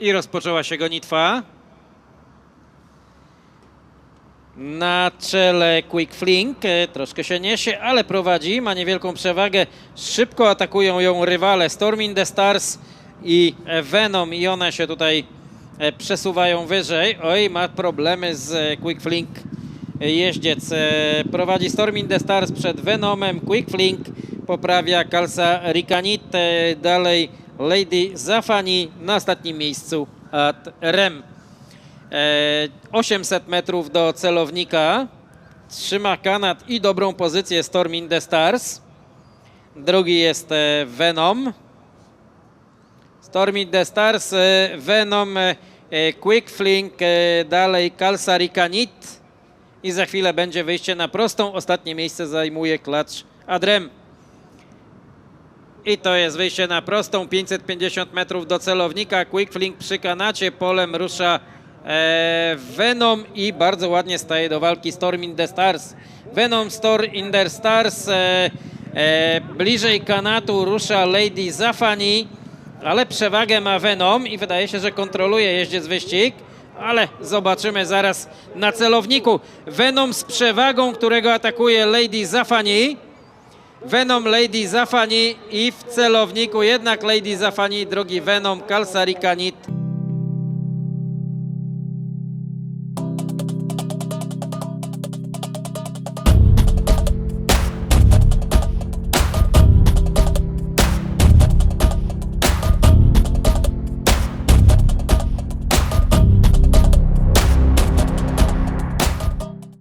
I rozpoczęła się gonitwa. Na czele Quick Flink e, troszkę się niesie, ale prowadzi, ma niewielką przewagę. Szybko atakują ją rywale Storm in the Stars i Venom i one się tutaj e, przesuwają wyżej. Oj, ma problemy z e, Quick Flink jeździec. Prowadzi Storm in the Stars przed Venomem, Quick Flink poprawia Kalsa Rikanit, e, dalej Lady Zafani na ostatnim miejscu ad Rem. E, 800 metrów do celownika. Trzyma kanat i dobrą pozycję Storm in the Stars. Drugi jest e, Venom. Storm in the Stars, e, Venom, e, e, Quick Flink, e, dalej Kalsa Rikanit. I za chwilę będzie wyjście na prostą. Ostatnie miejsce zajmuje klacz Adrem. I to jest wyjście na prostą, 550 metrów do celownika. Quick Flink przy kanacie, polem rusza e, Venom i bardzo ładnie staje do walki Storm in the Stars. Venom, Storm in the Stars, e, e, bliżej kanatu rusza Lady Zafani, ale przewagę ma Venom i wydaje się, że kontroluje jeździec wyścig. Ale zobaczymy zaraz na celowniku. Venom z przewagą, którego atakuje Lady Zafani. Venom, Lady Zafani i w celowniku jednak Lady Zafani, drugi Venom, Kalsarikanit.